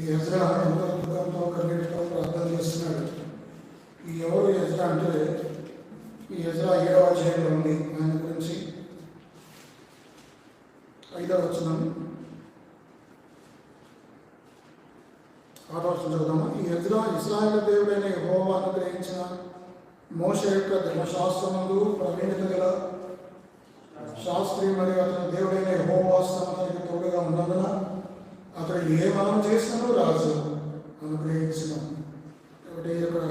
ఈ ఎజ్రా ఎంతో అద్భుతంతో కన్నీటితో ప్రార్థన చేస్తున్నాడు. ఈ ఎవరు ఎజ్రా అంటే ఈ ఎజ్రా ఏడవ అధ్యాయంలో ఉంది. ఆయన గురించి ఐదవ వచ్చినాము ఆరో వచనం ఈ ఎజ్రా ఇస్రాయేల్ దేవుడైన యెహోవా అనుగ్రహించిన మోష యొక్క ధర్మశాస్త్రములు ప్రవీణత గల శాస్త్రి మరియు అతని దేవుడైన యెహోవాస్తం అతనికి తోడుగా ఉన్నందున అతడు ఏ మనం చేసినో రాజు అనుగ్రహించిన కాబట్టి ఇక్కడ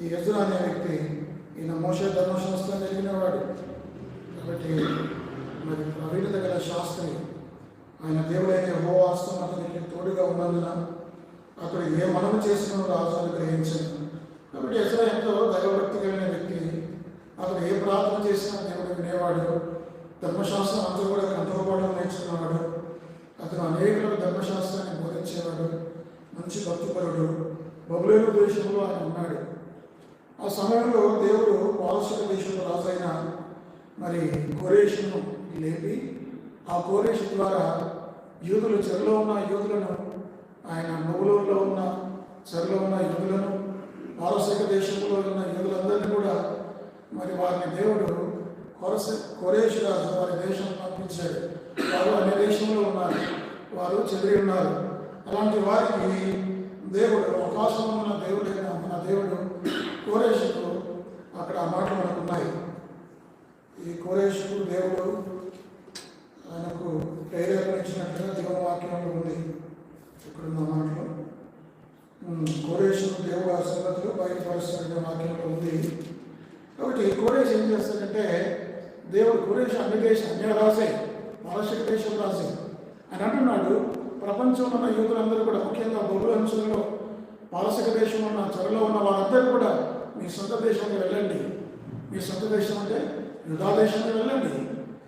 ఈ ఎదురు అనే వ్యక్తి ఈయన మోస ధర్మశాస్త్రం జరిగినవాడు కాబట్టి మరి ప్రవీణత గల శాస్త్రి ఆయన దేవుడైన హోవాస్తం అతనికి తోడుగా ఉన్నందున అతడు ఏ మనం చేసినో రాజు అనుగ్రహించను కాబట్టి ఎసరా ఎంతో దైవభక్తి కలిగిన వ్యక్తి. అతను ఏ ప్రార్థన చేసినా దేవుడు వినేవాడు. ధర్మశాస్త్రం అంతా కూడా కంఠోపాఠం నేర్చుకున్నవాడు. అతను అనేకులకు ధర్మశాస్త్రాన్ని బోధించేవాడు మంచి భక్తిపరుడు. బబులేరు దేశంలో ఆయన ఉన్నాడు. ఆ సమయంలో దేవుడు పారసిక దేశంలో రాజైన మరి కోరేషును లేపి ఆ కోరేష్ ద్వారా యూదులు చెరలో ఉన్న యూదులను ఆయన బబులూరులో ఉన్న చెరలో ఉన్న యూదులను పారసిక దేశంలో ఉన్న యూదులందరినీ కూడా మరి వారిని దేవుడు కొరస కొరేష్ రాజు వారి దేశం పంపించాడు. వారు అన్ని దేశంలో ఉన్నారు. వారు చెదిరి ఉన్నారు. అలాంటి వారికి దేవుడు అవకాశం ఉన్న దేవుడైన మన దేవుడు కోరేషుకు అక్కడ ఆ మాటలు మనకు ఉన్నాయి ఈ కోరేషుకు దేవుడు ఆయనకు ప్రేరేపణ ఇచ్చినట్లుగా దేవుని వాక్యంలో ఉంది. ఇక్కడున్న మాటలు. ఉమ్, కోరేషుకు దేవుడు ఆ సంగతులు బయటపరుస్తున్న వాక్యంలో ఉంది. కాబట్టి కోరేష్ ఏం చేస్తాడంటే దేవుడు కోరేష్ అన్ని దేశం అన్ని రాసే పారసిక దేశం రాసే అని అంటున్నాడు. ప్రపంచంలో ఉన్న యువతులందరూ కూడా ముఖ్యంగా బొగ్గు అంశంలో పారసిక దేశం ఉన్న చెరలో ఉన్న వారందరూ కూడా మీ సొంత దేశానికి వెళ్ళండి. మీ సొంత దేశం అంటే యుధా దేశానికి వెళ్ళండి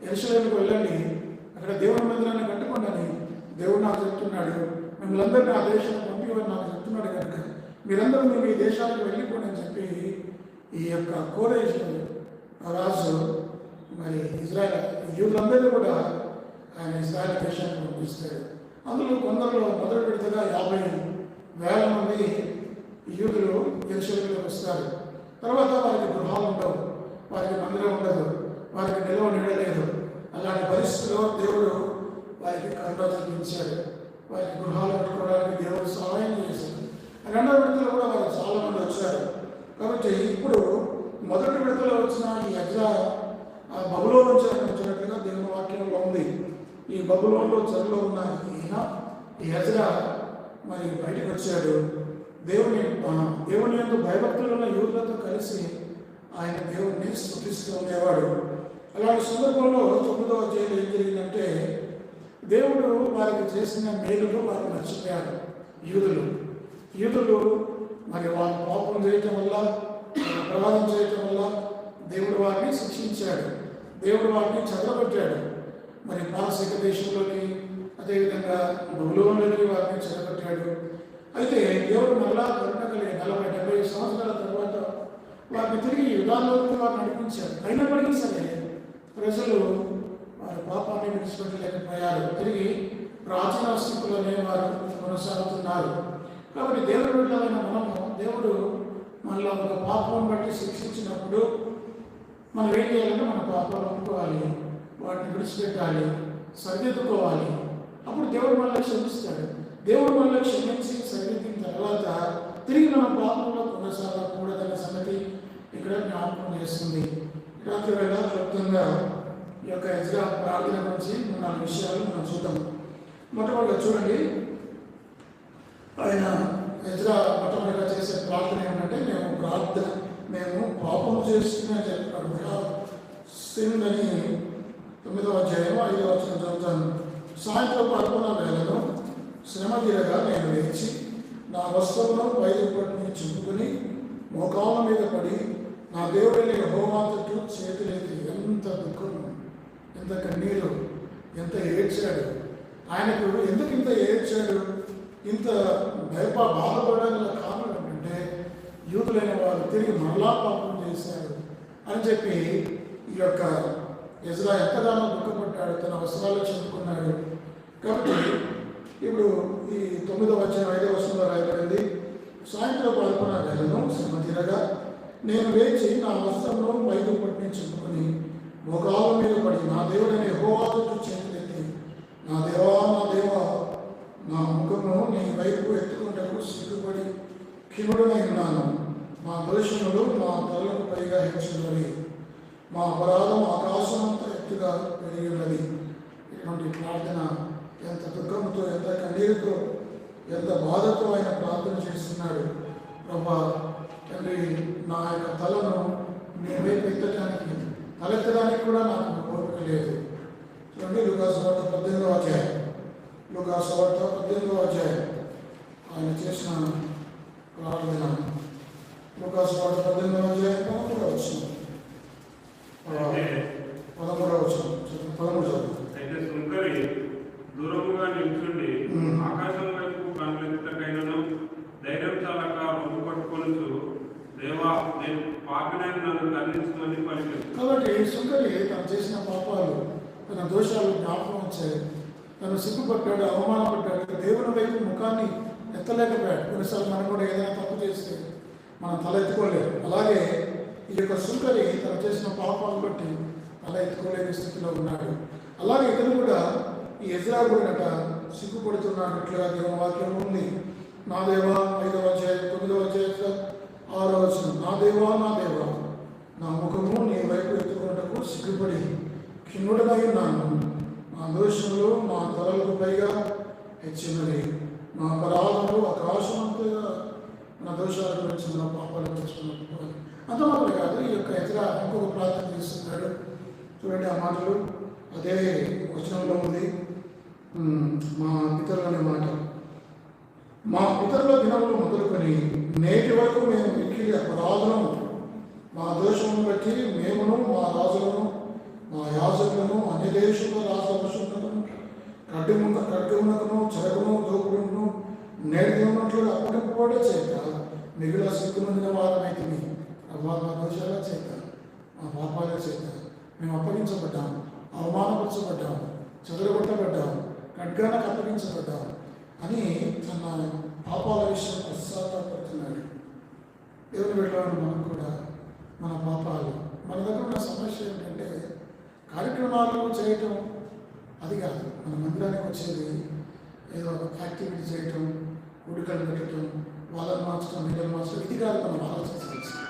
ఎరుసలేమికి వెళ్ళండి. అక్కడ దేవుని మందిరాన్ని కట్టుకోండి దేవుడు నాకు చెప్తున్నాడు. మిమ్మల్ని అందరినీ ఆ దేశాన్ని పంపివని నాకు చెప్తున్నాడు కనుక మీరందరూ మీ మీ దేశాలకు వెళ్ళిపోండి అని చెప్పి ఈ యొక్క కోరేజ్ రాజు మరి ఇజ్రాయల్ యూదులందరూ కూడా ఆయన ఈసారి దేశానికి పంపిస్తాడు. అందులో కొందరిలో మొదలు పెడితేగా యాభై వేల మంది యూదులు ఎరుసలేములకు వస్తారు. తర్వాత వారి గృహాలు ఉండవు వారికి మందిరం ఉండదు వారికి నిల్వ నీడలేదు అలాంటి పరిస్థితుల్లో దేవుడు వారికి కరుణ చూపించాడు వారికి గృహాలు కట్టుకోవడానికి దేవుడు సహాయం చేశాడు రెండవ విడతలో కూడా వారు చాలా మంది వచ్చారు కాబట్టి ఇప్పుడు మొదటి విడతలో వచ్చిన ఈ అజ్రా ఆ బబులో నుంచి వచ్చినట్లుగా దేవుని వాక్యంలో ఉంది ఈ బబులోన్లో చెరలో ఉన్న ఈయన ఈ మరి బయటకు వచ్చాడు. దేవుని దేవుని యొక్క భయభక్తులు ఉన్న యూదులతో కలిసి ఆయన దేవుడిని స్థుతిస్తూ ఉండేవాడు. అలాంటి సందర్భంలో తొమ్మిదవ అధ్యాయంలో ఏం జరిగిందంటే దేవుడు వారికి చేసిన మేలులు వారికి నచ్చిపోయారు యూదులు యూదులు మరి వారు పాపం చేయటం వల్ల ప్రమాదం చేయటం వల్ల దేవుడు వారిని శిక్షించాడు. దేవుడు వారిని చదవబెట్టాడు మరి మానసిక దేశంలోని అదేవిధంగా వారిని చేపట్టాడు అయితే దేవుడు మళ్ళా కరుణ కలిగి నలభై డెబ్బై సంవత్సరాల తర్వాత వారిని తిరిగి యుగాల్లోకి వారిని నడిపించారు అయినప్పటికీ సరే ప్రజలు వారి పాపాన్ని విడిచిపెట్టలేకపోయారు. తిరిగి ప్రాచీన స్థితిలోనే వారు కొనసాగుతున్నారు. కాబట్టి దేవుడు బిడ్డలైన మనము దేవుడు మనలో ఒక పాపం బట్టి శిక్షించినప్పుడు మనం ఏం చేయాలంటే మన పాపాలు అనుకోవాలి వాటిని విడిచిపెట్టాలి. సరిదిద్దుకోవాలి. అప్పుడు దేవుడు మనల్ని క్షమిస్తాడు. దేవుడు మనల్ని క్షమించి సరిదిద్దిన తర్వాత తిరిగి మన పాపంలో కొనసాగకూడదన్న సంగతి ఇక్కడ జ్ఞాపకం చేస్తుంది. రాత్రి వేళ క్లుప్తంగా ఈ యొక్క ఎజ్రా ప్రార్థన గురించి నాలుగు విషయాలు మనం చూద్దాం. మొట్టమొదటిగా చూడండి. ఆయన ఎజ్రా మొట్టమొదటిగా చేసే ప్రార్థన ఏంటంటే మేము ప్రార్థన మేము పాపం చేస్తున్నా చెప్పాడు. సిన్ అని తొమ్మిదవ అధ్యాయం ఐదవ వచ్చిన చదువుతాను. సాయంత్రం పడుకున్న వేళలో శ్రమ తీరగా నేను లేచి నా వస్త్రంలో పైదుపటిని చుట్టుకుని మోకాల మీద పడి నా దేవుడిని హోమాతట్టు చేతులెత్తి ఎంత దుఃఖం ఎంత కన్నీరు ఎంత ఏడ్చాడు. ఆయనకు ఎందుకు ఇంత ఏడ్చాడు? ఇంత భయప బాధపడడానికి కారణం ఏంటంటే యూతులైన వారు తిరిగి మరలా పాపం చేశారు అని చెప్పి ఈ యొక్క ఇజ్రా ఎంతగానో దుఃఖపడ్డాడు తన వస్త్రాలు చెప్పుకున్నాడు కాబట్టి ఇప్పుడు ఈ తొమ్మిదవ వచ్చిన ఐదవ వర్షంలో రాయబడింది. సాయంత్రం అల్పన వెళ్ళను శ్రమ నేను వేచి నా వస్త్రంలో పైకి పట్టించుకొని మోకాల మీద పడి నా దేవుడనే హోవాతో చేతులెత్తి నా దేవా నా దేవా నా ముఖము నీ వైపు ఎత్తుకుంటకు సిగ్గుపడి కిముడునై ఉన్నాను. మా దోషములు మా తలకు పైగా హెచ్చున్నవి. మా అపరాధం ఆకాశమంత ఎత్తుగా పెరిగి ఉన్నది ఇటువంటి ప్రార్థన ఎంత దుఃఖంతో ఎంత కన్నీరుతో ఎంత బాధతో ఆయన ప్రార్థన చేస్తున్నాడు. ప్రభా తండ్రి నా యొక్క తలను నీ వైపు ఎత్తడానికి తలెత్తడానికి కూడా నాకు ఓపిక లేదు. చూడండి లుకాసు వార్త పద్దెనిమిదవ అధ్యాయం. లుకాసు వార్త పద్దెనిమిదవ అధ్యాయం. ఆయన చేసిన ప్రార్థన. లుకాసు వార్త పద్దెనిమిదవ అధ్యాయం పదమూడవ వచ్చిన పదమూడవ వచ్చిన పదమూడు చదువు దూరముగా నిల్చుండి. ఆకాశం వైపు కనులెత్తకైనను ధైర్యం చాలక రొమ్ము పట్టుకొనుచు దేవా నేను పాపినని నన్ను కరుణించమని పలికింది కాబట్టి సుందరి తను చేసిన పాపాలు తన దోషాలు జ్ఞాపకం వచ్చాయి. తను సిగ్గుపడ్డాడు అవమానపడ్డాడు దేవుని వైపు ముఖాన్ని ఎత్తలేకపోయాడు. కొన్నిసార్లు మనం కూడా ఏదైనా తప్పు చేస్తే మనం తల ఎత్తుకోలేము. అలాగే ఈ యొక్క సుంకరి తను చేసిన పాపాలు బట్టి తల ఎత్తుకోలేని స్థితిలో ఉన్నాడు. అలాగే ఇతను కూడా ఈ ఎజ్రా కూడానట సిగ్గుపడుతున్నట్లుగా దేవుని వాక్యం ఉంది. నా దేవా ఐదవ అధ్యాయం తొమ్మిదవ అధ్యాయం ఆరో వచ్చిన నా దేవా నా దేవా నా ముఖము నీ వైపు ఎత్తుకున్నటకు సిగ్గుపడి కిన్నుడనై ఉన్నాను. నా దోషములు నా తలలకు పైగా హెచ్చినది నా అపరాధములు ఆకాశమంతగా నా దోషాల గురించి నా పాపాల అంత మాత్రమే కాదు ఈ యొక్క ఎదుర ఇంకొక ప్రార్థన చేస్తున్నాడు. చూడండి ఆ మాటలు. అదే వచనంలో ఉంది. మా పితరులనే మాట. మా పితరుల దినములు మొదలుకొని నేటి వరకు మేము మిక్కిలి అపరాధులను మా దోషమును బట్టి మేమును మా రాజులను మా యాజకులను అన్ని దేశంలో దేశముల రాజవశములను ఖడ్గమున ఖడ్గమునకును చెరగును దోపుడును నేటి ఉన్నట్లుగా అప్పటిపోవడే చేత మిగిలిన సిగ్గునందిన వారమైతే అవ్వా మా దోషాల చేత మా పాపాల చేత మేము అప్పగించబడ్డాము. అవమానపరచబడ్డాం చెదరగొట్టబడ్డాం ఖడ్గానికి అప్పగించబడ్డాం అని తన పాపాల విషయం పశ్చాత్తాపడుతున్నాడు దేవుని వెళ్ళాలని మనం కూడా మన పాపాలు మన దగ్గర ఉన్న సమస్య ఏంటంటే కార్యక్రమాలు చేయటం. అది కాదు మన మందిరానికి వచ్చేది ఏదో ఒక యాక్టివిటీ చేయటం ఉడికలు పెట్టడం వాళ్ళని మార్చడం వీళ్ళని మార్చడం ఇది కాదు మనం ఆలోచించాల్సింది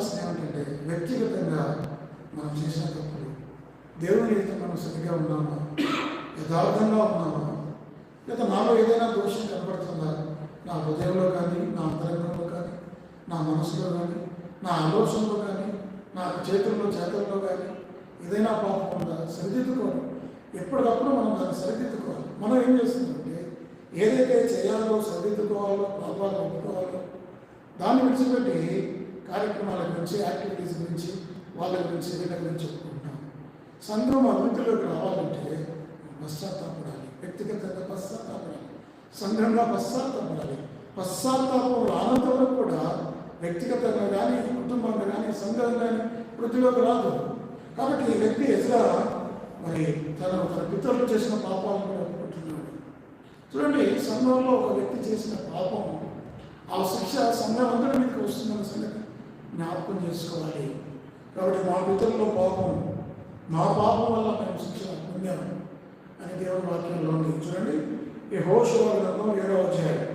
ఆలోచించాల్సింది ఏమిటంటే వ్యక్తిగతంగా మనం చేసిన తప్పులు దేవుని అయితే మనం సరిగ్గా ఉన్నామా? యథార్థంగా ఉన్నామా? లేదా నాలో ఏదైనా దోషం కనపడుతుందా? నా హృదయంలో కానీ నా అంతరంగంలో కానీ నా మనసులో కానీ నా ఆలోచనలో కానీ నా చేతుల్లో చేతల్లో కానీ ఏదైనా పాపం ఉందా? సరిదిద్దుకోవాలి ఎప్పటికప్పుడు మనం దాన్ని సరిదిద్దుకోవాలి. మనం ఏం చేస్తుందంటే ఏదైతే చేయాలో సరిదిద్దుకోవాలో పాపాలు ఒప్పుకోవాలో దాన్ని విడిచిపెట్టి కార్యక్రమాల గురించి యాక్టివిటీస్ గురించి వాళ్ళ గురించి వీళ్ళ గురించి చెప్పుకుంటాం సంఘం అభివృద్ధిలోకి రావాలంటే పశ్చాత్తాపడాలి. వ్యక్తిగతంగా పశ్చాత్తాపడాలి. సంఘంగా పశ్చాత్తాపడాలి. పశ్చాత్తాపం రానంత వరకు కూడా వ్యక్తిగతంగా కానీ కుటుంబంగా కానీ సంఘం కానీ వృద్ధిలోకి రాదు. కాబట్టి ఈ వ్యక్తి ఎదుగా మరి తన తన పితరులు చేసిన పాపాలను కూడా అనుకుంటున్నాడు చూడండి సంఘంలో ఒక వ్యక్తి చేసిన పాపం ఆ శిక్ష సంఘం అందరి మీదకి వస్తుందన్న సంగతి జ్ఞాపకం చేసుకోవాలి. కాబట్టి మా పితరుల్లో పాపం మా పాపం వల్ల మేము శిక్ష పొందాము అని దేవుని వాక్యంలో ఉంది. చూడండి ఈ హోష గ్రంథం ఏడవ అధ్యాయం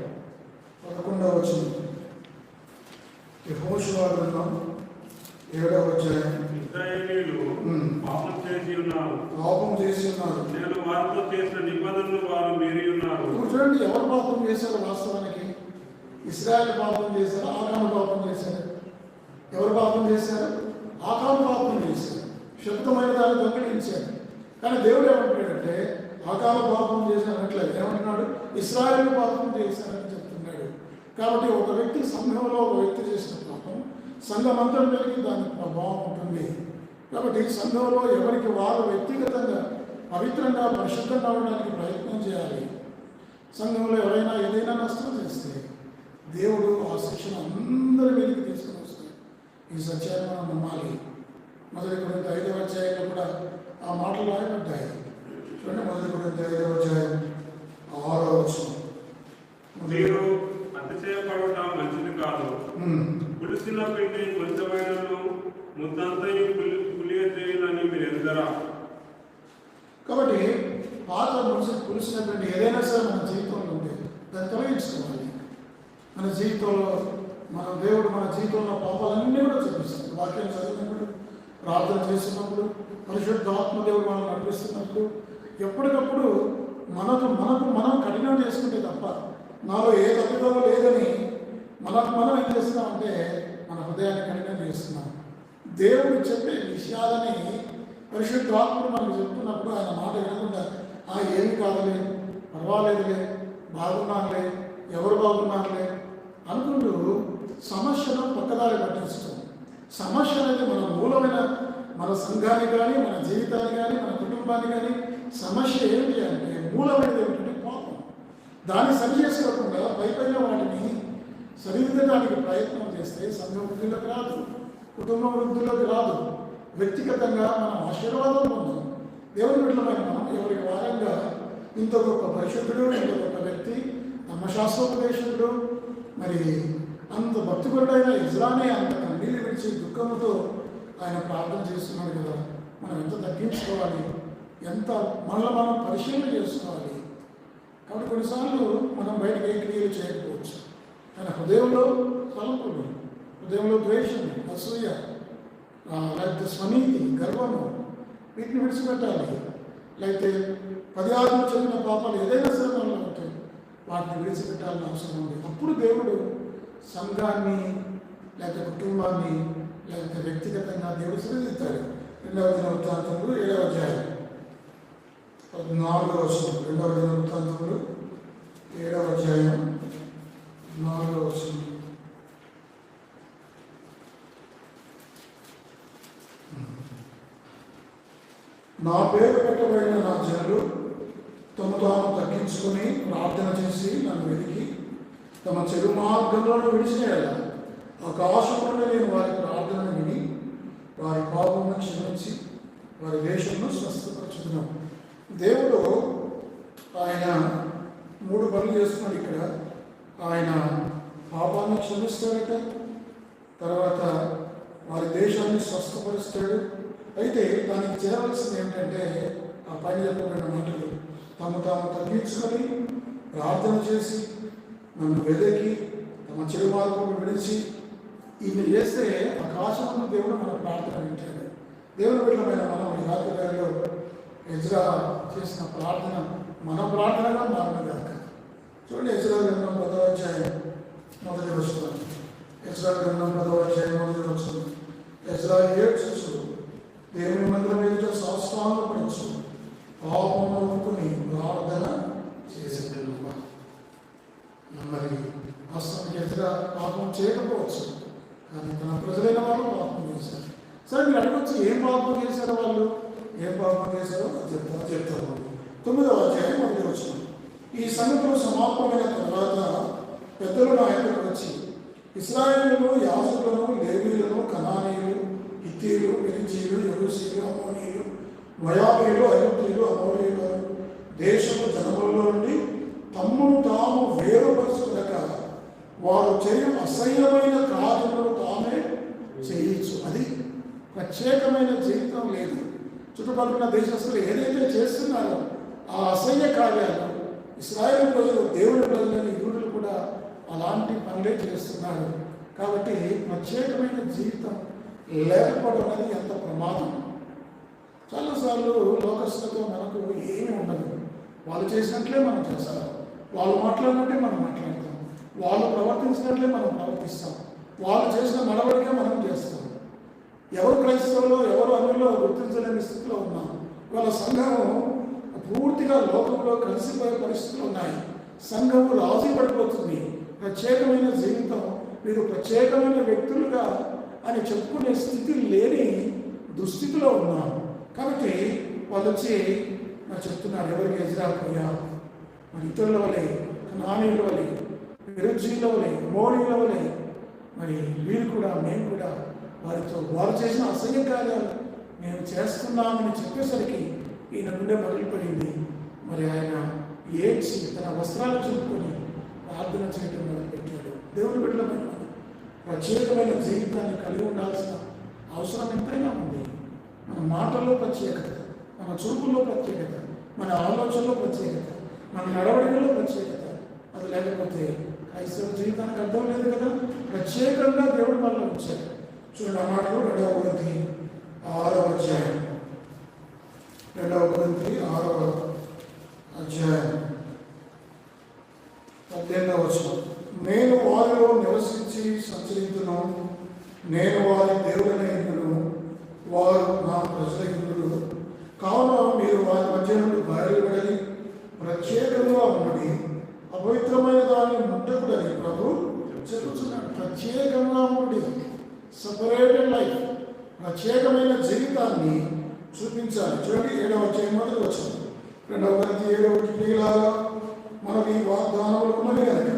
పదకొండవ వచ్చింది ఈ హోష గ్రంథం ఏడవ అధ్యాయం. పాపం చేసి ఉన్నారు. పాపం చేసి ఉన్నారు. నేను వారితో చేసిన నిబంధనలు వారు మీరి ఉన్నారు. చూడండి ఎవరు పాపం చేశారు వాస్తవానికి? ఇస్రాయల్ పాపం చేశారు? ఆకాను పాపం చేశారు? ఎవరు పాపం చేశారు? ఆకాను పాపం చేశారు. శబ్దమైన దాన్ని దొంగిలించారు. కానీ దేవుడు ఏమంటాడంటే ఆకాల పాపం చేశానట్లేదు ఏమంటున్నాడు? ఇస్రాయల్ పాపం చేశారని చెప్తున్నాడు. కాబట్టి ఒక వ్యక్తి సంఘంలో ఒక వ్యక్తి చేసిన పాపం సంఘం అంతా కలిగి దాని ప్రభావం ఉంటుంది. కాబట్టి సంఘంలో ఎవరికి వారు వ్యక్తిగతంగా పవిత్రంగా పరిశుద్ధంగా ఉండడానికి ప్రయత్నం చేయాలి? సంఘంలో ఎవరైనా ఏదైనా నష్టం చేస్తే దేవుడు ఆ శిక్షణ అందరి మీదకి తీసుకుని ఈ సత్యాన్ని మనం నమ్మాలి మొదటి కొరింత ఐదవ అధ్యాయంలో కూడా ఆ మాటలు రాయబడ్డాయి. చూడండి మొదటి కొరింథీ ఐదవ అధ్యాయం ఆరో వచనం. మీరు అతిశయపడట మంచిది కాదు. పులిసిన పిండి కొంచెమైనను ముద్దంతయు పులి పులియ చేయునని మీరు ఎదుగరా కాబట్టి పాత పులిసినటువంటి ఏదైనా సరే మన జీవితంలో ఉంటే దాన్ని తొలగించుకోవాలి. మన జీవితంలో మన దేవుడు మన జీవితంలో పాపాలన్నీ కూడా వాక్యం చదివినప్పుడు ప్రార్థన చేసినప్పుడు పరిశుద్ధ ఆత్మదేవుడు మనం నడిపిస్తున్నప్పుడు ఎప్పటికప్పుడు మనకు మనకు మనం కఠినం చేసుకుంటే తప్ప నాలో ఏ తప్పిదమో లేదని మనకు మనం ఏం చేస్తున్నామంటే మన హృదయాన్ని కఠినం చేస్తున్నాం. దేవుడు చెప్పే విషయాలని పరిశుద్ధాత్ముడు మనకు చెప్తున్నప్పుడు ఆయన మాట వినకుండా ఆ ఏమి కాదులే పర్వాలేదులే బాగున్నానులే ఎవరు బాగున్నారులే అనుకుంటూ సమస్యను పక్కదారి పట్టించడం సమస్య అనేది మన మూలమైన మన సంఘాన్ని కానీ మన జీవితాన్ని కానీ మన కుటుంబాన్ని కానీ సమస్య ఏంటి అంటే మూలమైనది ఏమిటంటే కోపం. దాన్ని సరి చేసుకోకుండా పైపైన వాటిని సరిదిద్దడానికి ప్రయత్నం చేస్తే సంఘం వృద్ధులకు రాదు. కుటుంబం వృద్ధులకు రాదు. వ్యక్తిగతంగా మనం ఆశీర్వాదం పొందాం దేవుని బిడ్డలమైన మనం ఎవరికి వారంగా ఇంత గొప్ప పరిశుద్ధుడు ఇంత గొప్ప వ్యక్తి ధర్మశాస్త్రోపదేశకుడు మరి అంత భక్తిపరుడైన ఇజ్రానే అంత కన్నీళ్ళు విడిచి దుఃఖంతో ఆయన ప్రార్థన చేస్తున్నాడు కదా. మనం ఎంత తగ్గించుకోవాలి? ఎంత మనల్ని మనం పరిశీలన చేసుకోవాలి? కాబట్టి కొన్నిసార్లు మనం బయటకు ఏ క్రియలు చేయకపోవచ్చు. కానీ హృదయంలో తలపులు హృదయంలో ద్వేషం అసూయ లేకపోతే స్వనీతి గర్వము వీటిని విడిచిపెట్టాలి. లేకపోతే పది ఆరు చదివిన పాపాలు ఏదైనా సరే మనలో ఉంటాయి వాటిని విడిచిపెట్టాలని అవసరం ఉంది. అప్పుడు దేవుడు సంఘాన్ని లేకపోతే కుటుంబాన్ని లేకపోతే వ్యక్తిగతంగా దేవుడు శ్రద్ధిస్తాడు రెండవ దినవృత్తాంతములు ఏడవ అధ్యాయం. నాలుగవ వచనం. రెండవ దినవృత్తాంతములు ఏడవ అధ్యాయం. నాలుగవ వచనం. నా పేరు పెట్టబడిన నా జనులు తమ తాము తగ్గించుకొని ప్రార్థన చేసి నన్ను వెతికి తమ చెడు మార్గంలో విడిచివేయాలి ఆకాశంలో నేను వారి ప్రార్థనను విని వారి పాపమును క్షమించి వారి దేశంలో స్వస్థపరచుతున్నాను దేవుడు ఆయన మూడు పనులు చేస్తున్నాడు ఇక్కడ. ఆయన పాపాన్ని క్షమిస్తాడట తర్వాత వారి దేశాన్ని స్వస్థపరుస్తాడు. అయితే దానికి చేరవలసింది ఏంటంటే ఆ పైన చెప్పబడిన మాటలు. తమ తాము తగ్గించుకొని ప్రార్థన చేసి నన్ను వెదకి తమ చెడు మార్గం విడిచి ఇది చేస్తే ఆకాశంలో దేవుడు మన ప్రార్థన వింటాడు దేవుని బిడ్డలమైన మనం ఈ రాత్రి ఎజ్రా చేసిన ప్రార్థన మన ప్రార్థనగా మారినదాక చూడండి ఎజ్రా గ్రంథం పదవ అధ్యాయం మొదటి వస్తుంది ఎజ్రా గ్రంథం పదవ అధ్యాయం మొదటి వస్తుంది ఎజ్రా ఏడ్చు దేవుని మందిరం ఎదుట సాష్టాంగపరచు పాపం అనుకుని ప్రార్థన చేసేది మరి వాస్తవానికి ఎదురా పాపం చేయకపోవచ్చు. కానీ తన ప్రజలైన వాళ్ళు పాపం చేశారు సరే మీరు అడగొచ్చి ఏం పాపం చేశారు వాళ్ళు? ఏం పాపం చేశారో చెప్తా చెప్తారు తొమ్మిదవ అధ్యాయం మొదటి వచ్చిన ఈ సంఘటన సమాప్తమైన తర్వాత పెద్దలు నా ఎదురు వచ్చి ఇస్రాయేళ్ళను యాజకులను లేవీలను కనానీయులు ఇత్తీలు పెరిచీలు ఎరుసీలు అమోనీయులు మయాబీలు అయోధ్యులు అమోనీయులు దేశపు జనములలో నుండి తమ్మును తాము వేరుపరుచుకునక వారు చేయు అసహ్య కార్యములు తామే చేయొచ్చు అది ప్రత్యేకమైన జీవితం లేదు. చుట్టుపక్కల దేశస్తులు ఏదైతే చేస్తున్నారో ఆ అసహ్య కార్యాలు ఇస్రాయేల్ ప్రజలు దేవుడి ప్రజలని యూదులు కూడా అలాంటి పనులే చేస్తున్నారు. కాబట్టి ప్రత్యేకమైన జీవితం లేకపోవడం అనేది ఎంత ప్రమాదం. చాలాసార్లు లోకస్తులతో మనకు ఏమీ ఉండదు. వాళ్ళు చేసినట్లే మనం చేస్తారు వాళ్ళు మాట్లాడినట్టే మనం మాట్లాడతాం. వాళ్ళు ప్రవర్తించినట్లే మనం ప్రవర్తిస్తాం. వాళ్ళు చేసిన నడవడికే మనం చేస్తాం. ఎవరు క్రైస్తవులో ఎవరు అందులో గుర్తించలేని స్థితిలో ఉన్నాం. వాళ్ళ సంఘం పూర్తిగా లోకంలో కలిసిపోయే పరిస్థితులు ఉన్నాయి. సంఘము రాజీ పడిపోతుంది. ప్రత్యేకమైన జీవితం మీరు ప్రత్యేకమైన వ్యక్తులుగా అని చెప్పుకునే స్థితి లేని దుస్థితిలో ఉన్నాం. కాబట్టి వాళ్ళు వచ్చి మరి చెప్తున్నారు ఎవరికి ఎదురాకపోయా మరి ఇతరుల వలె నానీయుల వలె విరుజీల వలె మోడీల వలె మరి వీరు కూడా మేము కూడా వారితో వారు చేసిన అసహ్య కార్యాలు మేము చేస్తున్నామని చెప్పేసరికి ఈయన నుండే మొదలుపడింది మరి ఆయన ఏడ్చి తన వస్త్రాలు చూపుకొని ప్రార్థన చేయడం మొదలుపెట్టాడు. దేవుని బిడ్డలమైన ప్రత్యేకమైన జీవితాన్ని కలిగి ఉండాల్సిన అవసరం ఎంతైనా ఉంది. మన మాటల్లో ప్రత్యేకత మన చూపుల్లో ప్రత్యేకత మన ఆలోచనలో ప్రత్యేకత మన నడవడికలో ప్రత్యేకత అది లేకపోతే క్రైస్తవ జీవితానికి అర్థం లేదు కదా? ప్రత్యేకంగా దేవుడు మనలో వచ్చాడు చూడండి ఆ మాటలు రెండవ గురించి ఆరవ అధ్యాయం. రెండవ గురించి ఆరవ అధ్యాయం. పద్దెనిమిదవ వచనం. నేను వారిలో నివసించి సంచరించును. నేను వారి దేవుడనే వారు నా ప్రజల కావున మీరు వారి మధ్య నుండి బయలుపడి ప్రత్యేకంగా ఉండి అపవిత్రమైన దాన్ని ముట్టకుడని ప్రభు చెప్పుచున్నాడు ప్రత్యేకంగా ఉన్నది సపరేటెడ్ లైఫ్ ప్రత్యేకమైన జీవితాన్ని చూపించాలి. చూడండి ఏడవ అధ్యాయం మొదటి వచ్చింది రెండవ కొరింథీ ఏడవ మనం మనకి వాగ్దానములు ఉన్నవి కనుక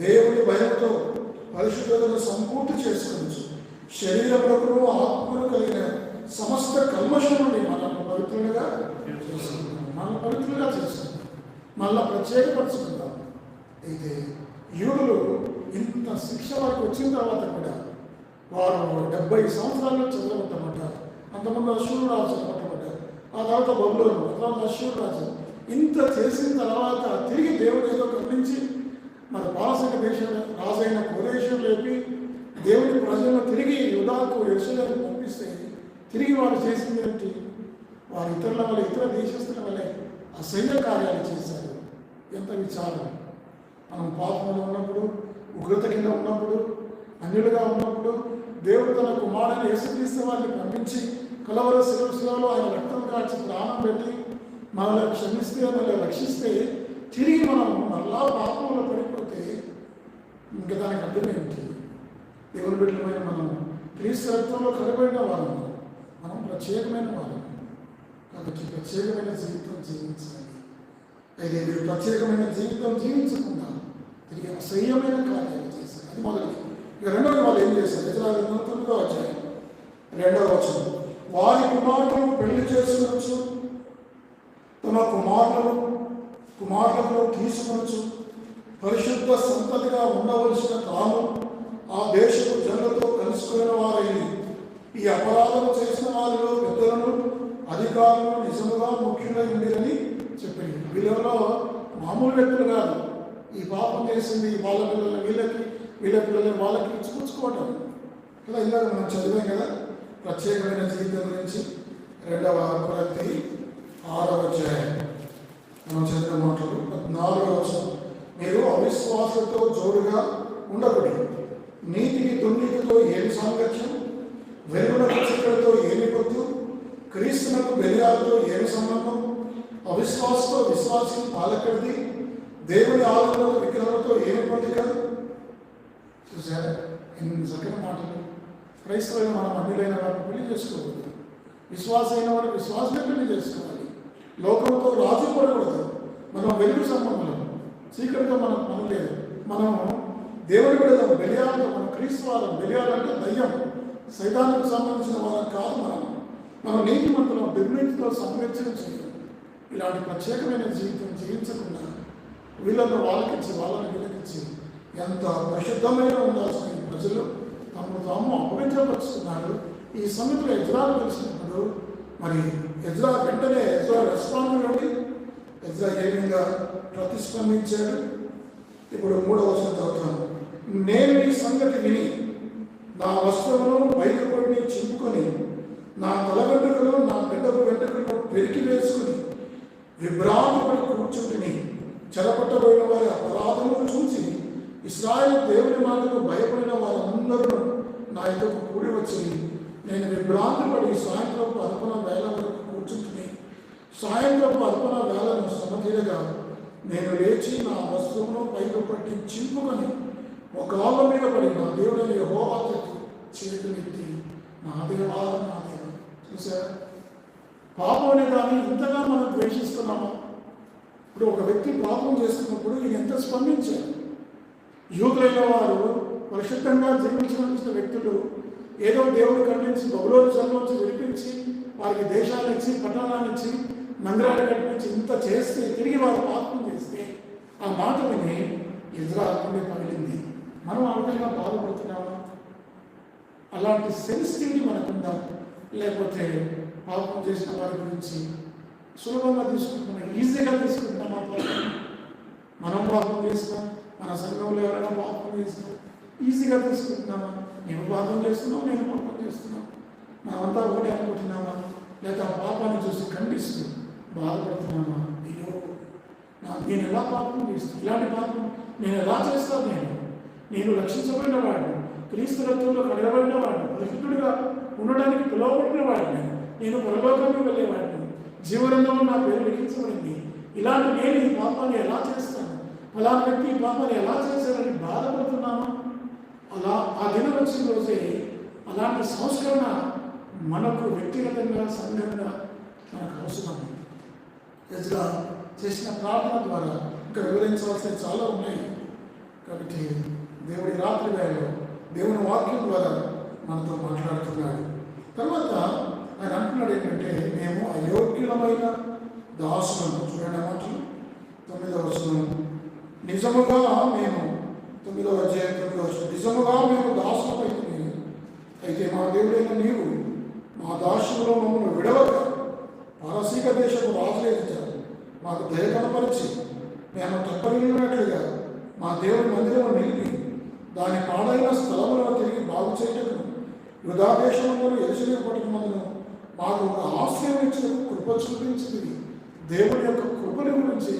దేవుడి భయంతో పరిశుద్ధతను సంపూర్తి చేసుకోవచ్చు శరీరములకు ఆత్మను కలిగిన సమస్త కల్మషం నుండి మనల్ని పవిత్రులుగా చేసుకుంటాం మనం పవిత్రులుగా చేసుకుంటాం మళ్ళా ప్రత్యేకపరచుకుంటాం అయితే యూదులు ఇంత శిక్ష వారికి వచ్చిన తర్వాత కూడా వారు డెబ్బై సంవత్సరాల్లో చదవబట్టబడ్డారు అంతమంది అశ్వరు రాజు చదవబడ్డారు ఆ తర్వాత బబులోను ఆ తర్వాత అశ్వరు రాజు. ఇంత చేసిన తర్వాత తిరిగి దేవుడు ఏదో కరుణించి మన పాలసక దేశం రాజైన కోరేశ్వరు లేపి దేవుడి ప్రజలను తిరిగి యుధాకు యశులను పంపిస్తే తిరిగి వారు చేసింది ఏంటి? వారు ఇతరుల వల్ల ఇతర దేశస్తుల వల్లే అసహ్య కార్యాలు చేశారు. ఎంత విచారం. మనం పాపంలో ఉన్నప్పుడు ఉగ్రత కింద ఉన్నప్పుడు అన్యులుగా ఉన్నప్పుడు దేవుడు తన కుమారుని యేసుక్రీస్తు వారిని పంపించి కులవర శిరస్సులలో ఆయన రక్తం కాల్చి ప్రాణం పెట్టి మనల్ని క్షమిస్తే మనల్ని రక్షిస్తే తిరిగి మనం మళ్ళా పాపంలో పడిపోతే ఇంకా దానికి అర్థమేంటి దేవుని బిడ్డలమైన మనం క్రీస్తు రక్తంలో కలబడిన వాళ్ళం. మనం ప్రత్యేకమైన వాళ్ళం. కాబట్టి ప్రత్యేకమైన జీవితం జీవించాలి. అయితే మీరు ప్రత్యేకమైన జీవితం జీవించకుండా తిరిగి అసహ్యమైన కార్యాలు చేశారు అది మొదటి ఇక రెండవ వాళ్ళు ఏం చేశారు? ఇతర తొమ్మిదో వచ్చాయి రెండవ వచనం. వారి కుమారులను పెళ్ళి చేసుకోవచ్చు తమ కుమారులను కుమారులను తీసుకోవచ్చు పరిశుద్ధ సంతతిగా ఉండవలసిన తాము ఆ దేశపు జనులతో కలుసుకున్న వారై ఈ అపరాధం చేసిన వారిలో పెద్దలను అధికారులను నిజముగా ముఖ్యులై ఉండిరని చెప్పింది వీళ్ళలో మామూలు వ్యక్తులు కాదు. ఈ పాపం చేసింది వాళ్ళ పిల్లల వీళ్ళకి. వీళ్ళ పిల్లల్ని వాళ్ళకి ఇచ్చిపుచ్చుకోవటం. కదా ఇలా మనం చదివాం కదా ప్రత్యేకమైన జీవితం గురించి. రెండవ కొరతి ఆరవ అధ్యాయం. మనం చదివిన మాటలు నాలుగవ వచనం. మీరు అవిశ్వాసంతో జోడుగా ఉండకూడదు. నీతికి దుర్నీతితో ఏమి సాంగత్యం వెలుగునకు చీకటితో ఏమి పొత్తు? క్రీస్తునకు బెలియాలతో ఏమి సంబంధం? అవిశ్వాసంతో విశ్వాసం పాలకడిది దేవుని ఆలోచనతో విగ్రహాలతో ఏమి పొందిక చూసారా ఎన్ని చక్కని మాటలు క్రైస్తవులు మనం అన్యులైన వారిని పెళ్ళి చేసుకోకూడదు. విశ్వాసమైన వారు విశ్వాసమే పెళ్ళి చేసుకోవాలి. లోకంతో రాజు పడకూడదు. మనం వెలుగు సంబంధం చీకటితో మనం పని మనం దేవుడి పెడదాం బెలియాలతో మనం క్రీస్తు వాళ్ళం బెలియాలంటే దయ్యం. సైతానికి సంబంధించిన వాళ్ళం కాదు మనం. మనం నీతి మంత్రం దుర్నీతితో సంరక్షణ చేయాలి. ఇలాంటి ప్రత్యేకమైన జీవితం జీవించకుండా వీళ్ళని వాళ్ళకిచ్చి వాళ్ళని వీళ్ళకిచ్చి ఎంత పరిశుద్ధమైన ఉండాల్సిన ప్రజలు తమను తాము అపవిత్రపరుచుకున్నారు ఈ సంగతిలో ఎజ్రాలు తెలిసినప్పుడు మరి ఎజ్రా వెంటనే ఎజ్రా రెస్పాండ్ నుండి ఎజ్రా ఏ విధంగా ప్రతిస్పందించాడు? ఇప్పుడు మూడవ వచనం చదువుతాను నేను ఈ సంగతి విని నా వస్త్రమును బయటపడిని చింపుకొని నా తల నా బిడ్డకు వెంట్రుకలు పెరికి వేసుకుని విభ్రాంతపడి కూర్చుంటుని చెరపట్టబోయిన వారి అపరాధమును చూసి ఇస్రాయల్ దేవుని మాటకు భయపడిన వారందరూ నా యొక్క కూడి వచ్చి నేను విభ్రాంతపడి సాయంత్రం అర్పణ వేల వరకు కూర్చుంటుని సాయంత్రం అర్పణ వేలను సమతీరగా నేను లేచి నా వస్తువును పైకి పట్టి చింపుకొని ఒక కాళ్ళ మీద పడి నా దేవుడని యెహోవా చేతులెత్తి నా దేవా నా దేవా చూసారా పాపం అనే ఇంతగా మనం ద్వేషిస్తున్నామా? ఇప్పుడు ఒక వ్యక్తి పాపం చేస్తున్నప్పుడు ఈయన ఎంత స్పందించారు? యూదులైన వారు పరిశుద్ధంగా జీవించిన వ్యక్తులు ఏదో దేవుడు కట్టించి బహుళ నుంచి విడిపించి వారికి దేశాలు ఇచ్చి పట్టణాలు ఇచ్చి మందిరాలు కట్టించి ఇంత చేస్తే తిరిగి వారు పాపం చేస్తే ఆ మాట విని ఇజ్రా పగిలింది. మనం ఆ విధంగా బాధపడుతున్నామా? అలాంటి సెన్సిటివిటీ మనకుందా? లేకపోతే పాపం చేసిన వారి గురించి సులభంగా తీసుకుంటున్నాం ఈజీగా తీసుకుంటున్నాం మనం పాపం చేస్తాం? మన సంఘంలో ఎవరైనా పాపం చేస్తే ఈజీగా తీసుకుంటున్నామా నేను పాపం చేస్తున్నావు నేను పాపం చేస్తున్నాను మనమంతా ఒకటి అనుకుంటున్నామా? లేక పాపాన్ని చూసి ఖండిస్తూ బాధపడుతున్నామా? అయ్యో నేను ఎలా పాపం చేస్తాను ఇలాంటి పాపం నేను ఎలా చేస్తాను నేను? నేను రక్షించబడిన వాడిని క్రీస్తు రక్తంలో కడగబడిన వాడిని పరిశుద్ధుడిగా ఉండడానికి పిలువబడిన వాడిని నేను పరలోకంలో వెళ్ళేవాడిని. జీవనంలో నా పేరు లిఖించబడింది. ఇలాంటి నేను ఈ పాపాన్ని ఎలా చేస్తాను ఫలానా వ్యక్తి ఈ ఎలా చేశారని బాధపడుతున్నాను? అలా ఆ దినం వచ్చిన రోజే అలాంటి సంస్కరణ మనకు వ్యక్తిగతంగా సంఘంగా మనకు అవసరం ఎజ్రా చేసిన ప్రార్థన ద్వారా ఇంకా వివరించవలసిన చాలా ఉన్నాయి. కాబట్టి దేవుడి రాత్రి వేళలో దేవుని వాక్యం ద్వారా మనతో మాట్లాడుతున్నాడు. తర్వాత ఆయన అంటున్నాడు ఏంటంటే మేము అయోగ్యులమైన దాసులను చూడండి మాటలు. తొమ్మిదవ వచనం. నిజముగా మేము తొమ్మిదవ అధ్యాయం తొమ్మిదవ నిజముగా మేము దాసులమైతే అయితే మా దేవుడైన నీవు మా దాసులో మమ్మల్ని విడవక పారసీక దేశపు రాజులేదించారు మాకు దయ కనపరిచి మేము తప్పనినట్లుగా మా దేవుడి మందిరం నిలిపి దాని పాడైన స్థలములను తిరిగి బాగు చేయటకు వృధాదేశంలో ఎరుసలేం పట్టణములను మాకు ఒక ఆశ్రయం ఇచ్చిన కృప చూపించింది దేవుని యొక్క కృపని గురించి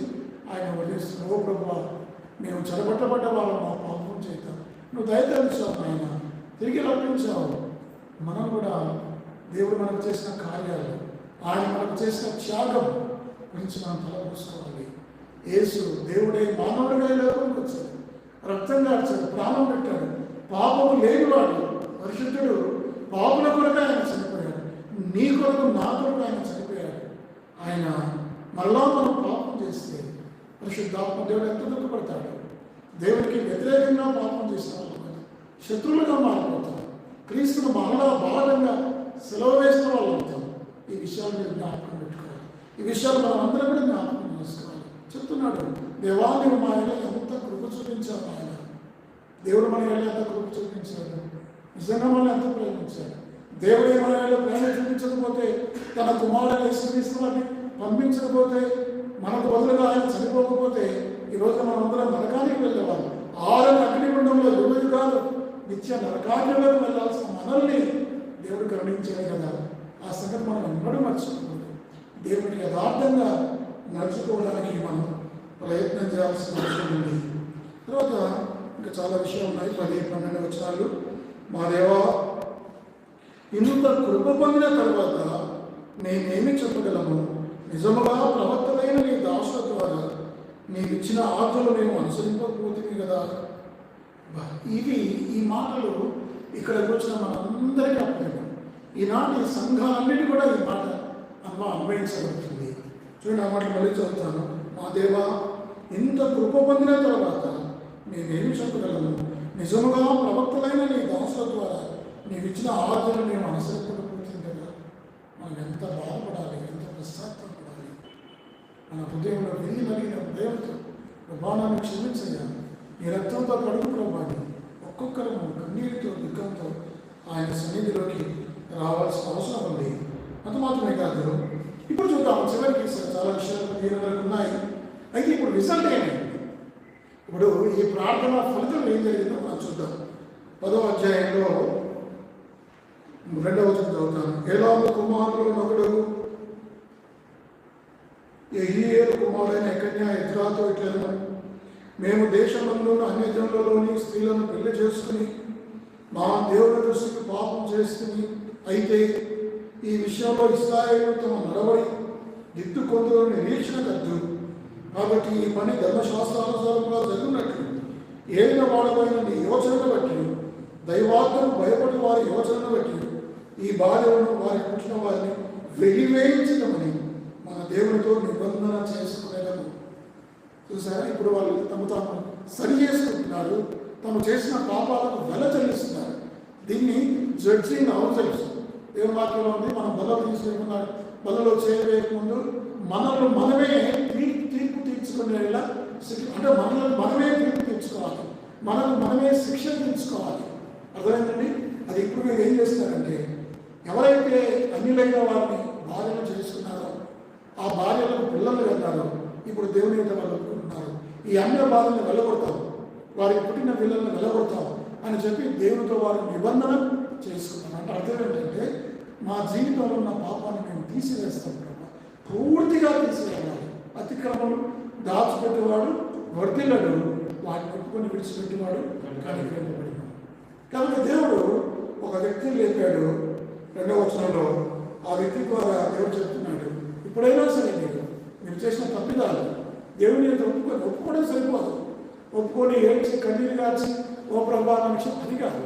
ఆయన వదిలిస్తున్న ఓ ప్రభు మేము చెరబట్టబడ్డ వాళ్ళం మా పాపం చేద్దాం నువ్వు దయతలిచావు ఆయన తిరిగి రప్పించావు. మనం కూడా దేవుడు మనకు చేసిన కార్యాలు ఆయన మనకు చేసిన త్యాగం గురించి మనం తలపోసుకోవాలి యేసు దేవుడే మానవుడిగా ఈ వచ్చాడు. రక్తం కార్చాడు ప్రాణం పెట్టాడు. పాపము లేనివాడు పరిశుద్ధుడు పాపుల కొరకు ఆయన చనిపోయాడు. నీ కొరకు నా కొరకు ఆయన చనిపోయాడు. ఆయన మళ్ళా మనం పాపం చేస్తే పరిశుద్ధాత్మ దేవుడు ఎంత దుఃఖపడతాడు? దేవుడికి వ్యతిరేకంగా పాపం చేసిన శత్రువులుగా మారిపోతాం క్రీస్తును మరలా బాలంగా సెలవు వేసిన వాళ్ళు అవుతాం. ఈ విషయాలు మీరు జ్ఞాపకం పెట్టుకోవాలి. ఈ విషయాలు మనం అందరం కూడా జ్ఞాపకం చేసుకోవాలి. చెప్తున్నాడు దేవాన్ని మా ఆయన ఎంత కృప చూపించారు ఆయన దేవుడు మన ఏళ్ళ ఎంత కృప చూపించాడు? నిజంగా మనం ఎంత ప్రేమించాడు? దేవుడు మన ఏళ్ళ ప్రేమ చూపించకపోతే తన కుమారుడు యేసుక్రీస్తుని పంపించకపోతే మనకు బదులుగా ఆయన చనిపోకపోతే ఈ రోజు మనం అందరం నరకానికి వెళ్ళేవాళ్ళం. ఆరు అగ్నిగుండంలో కాదు నిత్య నరకాగ్నిలోకి వెళ్ళాల్సిన మనల్ని దేవుడు కరుణించాడు కదా. ఆ సంగతి మనం ఎన్నడూ మర్చిపోకూడదు. దేవుడిని యథార్థంగా నడుచుకోవడానికి మనం ప్రయత్నం చేయాల్సిన అవసరం ఉంది. తర్వాత ఇంకా చాలా విషయాలు ఉన్నాయి. పది పన్నెండు వచనాలు. మా దేవా ఇంత కృప పొందిన తర్వాత నేనేమి చెప్పగలము నిజముగా ప్రవక్తలైన నీ దాసుల ద్వారా నీకు ఇచ్చిన ఆజ్ఞలు మేము అనుసరింపకపోతుంది కదా. ఇవి ఈ మాటలు ఇక్కడికి వచ్చిన మనందరికీ అర్థం ఈనాటి సంఘాలన్నిటి కూడా ఈ మాట అమ్మ అన్వయించబడుతుంది. చూడండి ఆ మాటలు మళ్ళీ చదువుతాను. మా దేవా ఇంత కృప పొందిన తర్వాత మేమేమి చెప్పగలము నిజముగా ప్రవక్తలైన నీ దాసుల ద్వారా నీవు ఇచ్చిన ఆజ్ఞలు మేము అనుసరింపకపోతుంది కదా. మనం ఎంత బాధపడాలి ఎంత ప్రశాంతం మన హృదయంలో వెళ్ళి మరిగిన హృదయంతో ప్రభావాన్ని క్షమించగా నీ రక్తంతో కడుగు ప్రభాని ఒక్కొక్కరము కన్నీటితో దుఃఖంతో ఆయన సన్నిధిలోకి రావాల్సిన అవసరం ఉంది. అంత మాత్రమే కాదు. ఇప్పుడు చూద్దాం చివరికి చాలా విషయాలు దీని వరకు ఉన్నాయి. అయితే ఇప్పుడు రిజల్ట్ ఏమైంది ఇప్పుడు ఈ ప్రార్థన ఫలితం ఏం జరిగిందో మనం చూద్దాం. పదో అధ్యాయంలో రెండవ వచనం చదువుతాను. ఎలా కుమారుడు నగుడు ఎహియేలు కుమారుడైన ఎకన్యా ఎత్రాతో ఇట్లను మేము దేశమందున అన్యజనులలోని స్త్రీలను పెళ్ళి చేసుకుని మా దేవుని దృష్టికి పాపం చేసుకుని అయితే ఈ విషయంలో ఇస్రాయేలు తమ నడవడి దిద్దుకొందులో నిరీక్షణ కద్దు. కాబట్టి ఈ పని ధర్మశాస్త్రానుసారంగా జరుగునట్లు ఏలిన వాడమైన నీ యోచనను బట్టి దైవాతను భయపడి వారి యోచనను బట్టి ఈ బాధ్యతను వారి పుట్టిన వారిని వెలివేయించడమని మన దేవునితో నిబంధన చేసుకునేటప్పుడు. చూసారా? ఇప్పుడు వాళ్ళు తమ తాము సరి చేసుకుంటున్నారు. తమ చేసిన పాపాలకు వెల చెల్లిస్తున్నారు. దీన్ని జడ్జింగ్ అవసరం దేవుని వాక్యంలో ఉంది మనం బలలో తీసుకున్నా బలలో చేయవేయకముందు మనల్ని మనమే తీర్పు తీర్పు తీర్చుకునేలా శిక్ష- అంటే మనల్ని మనమే తీర్పు తీర్చుకోవాలి. మనల్ని మనమే శిక్ష తీర్చుకోవాలి. అర్థమైందండి? అది ఇప్పుడు ఏం చేస్తారంటే ఎవరైతే అన్నిలైన వారిని భార్యలు చేసుకున్నారో ఆ భార్యలకు పిల్లలు కన్నారో ఇప్పుడు దేవుని యొక్క వాళ్ళు ఒప్పుకుంటున్నారు. ఈ అన్య బాధల్ని వెళ్ళగొడతాం వారికి పుట్టిన పిల్లల్ని వెళ్ళగొడతాం అని చెప్పి దేవునితో వారి నిబంధన చేసుకున్నాం అంటే అర్థం ఏంటంటే మా జీవితంలో ఉన్న పాపాన్ని మేము తీసివేస్తాం పూర్తిగా తీసివేయాలి. అతిక్రమం దాచిపెట్టేవాడు వర్తిల్లడు వాటిని కొట్టుకొని విడిచిపెట్టేవాడు కనికరింపబడినాడు కనుక దేవుడు ఒక వ్యక్తిని లేపాడు. రెండవ వచనంలో ఆ వ్యక్తి ద్వారా దేవుడు చెప్తున్నాడు ఎప్పుడైనా సరే మీరు మీరు చేసిన తప్పిదాలు దేవుని యొక్క ఒప్పుకొని ఒప్పుకోవడం సరిపోదు. ఒప్పుకొని ఏడ్చి కన్నీరు కాల్చి ఓ ప్రభా విషయం అది కాదు.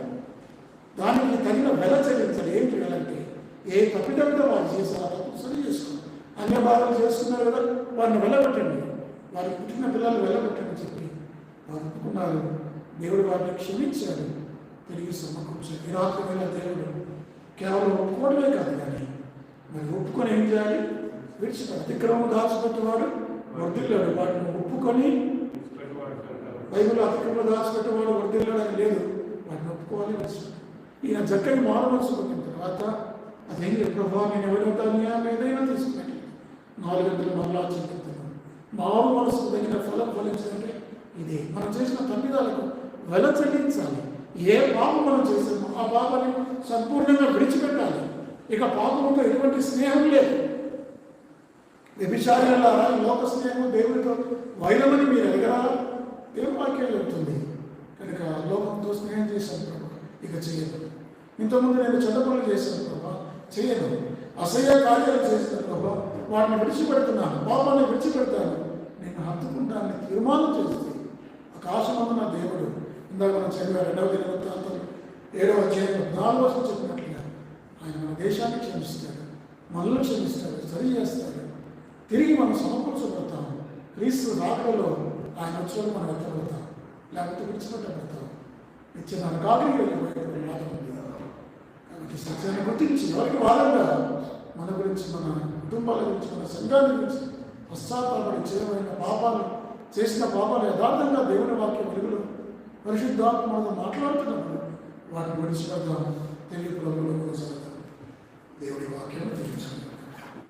దానికి తగిన వెల చెల్లించాలి. ఏం చేయాలంటే ఏ తప్పిదంతో వాళ్ళు చేశారు ఆ తప్పు సరి చేసుకోండి అన్య బాధలు చేస్తున్నారు కదా వారిని వెళ్ళగొట్టండి వారికి పుట్టిన పిల్లలు వెళ్ళగొట్టండి చెప్పి వారు ఒప్పుకున్నారు. దేవుడు వారిని క్షమించాడు. తిరిగి సమకూర్చాడు ఈ రాత్రి వేళ దేవుడు కేవలం ఒప్పుకోవడమే కాదు కానీ మరి ఒప్పుకొని ఏం చేయాలి? విడిచిపెట్టాలి అతిక్రమం దాచిపెట్టేవాడు వర్దిల్లాడు వాటిని ఒప్పుకొని బైబిల్ అతిక్రమ దాచిపెట్టేవాడు వర్దిల్లాడని లేదు. వాటిని ఒప్పుకోవాలి విడిచిపెట్టాలి ఈయన చక్కని మారు మనసు పొందిన తర్వాత అదేం ప్రభావ నేను ఎవరైతాను ఏదైనా తీసుకున్నాను నాలుగు గంటలు మరలా చింతిస్తాను మారు మనసుకు తగిన ఫలం ఫలించాలంటే ఇదే. మనం చేసిన తప్పిదాలకు వెల చెల్లించాలి. ఏ పాపం మనం చేసామో ఆ పాపాన్ని సంపూర్ణంగా విడిచిపెట్టాలి. ఇక పాపంతో ఎటువంటి స్నేహం లేదు. వ్యభిచారులారా? లోక స్నేహం దేవుడితో వైరమని మీరు ఎదగరా దేవుని వాక్యం చెప్తుంది. కనుక లోకంతో స్నేహం చేశాను ప్రభా. ఇక చేయను. ఇంతకుముందు నేను చెడ్డ పనులు చేశాను ప్రభా. చేయను. అసహ్య కార్యాలు చేసిన ప్రభా. వాటిని విడిచిపెడుతున్నాను. పాపాన్ని విడిచిపెడతాను. నేను హత్తుకుంటానని తీర్మానం చేస్తుంది. ఆకాశమందు నా దేవుడు. ఇందాక మనం చదివా రెండవ దినవృత్తాంతం ఏడవ అధ్యాయం పద్నాలుగు వర్షం చెప్పినట్లుగా ఆయన మన దేశాన్ని క్షమిస్తాడు. మనల్ని క్షమిస్తాడు. సరి చేస్తాడు. తిరిగి మనం సమకూర్చబడతాం క్రీస్తు రాకడలో ఆయన వచ్చినప్పుడు మనం ఎత్తబడతాం. లేకపోతే విడిచిపెట్టబడతాం నిత్య నరకానికి వెళ్ళిపోయేటువంటి మాట ఉంది కాబట్టి సత్యాన్ని గుర్తించి ఎవరికి వాదంగా మన గురించి మన కుటుంబాల గురించి మన సంఘాన్ని గురించి పశ్చాత్తాపడి చేయమైన పాపాలు చేసిన పాపాలు యథార్థంగా దేవుని వాక్య వెలుగులో పరిశుద్ధాత్మ మాట్లాడుతున్నప్పుడు వాటిని విడిచిపెడతాం తెలియ ప్రభుత్వం కొనసాగుతాం దేవుడి వాక్యం తెలియజేస్తాం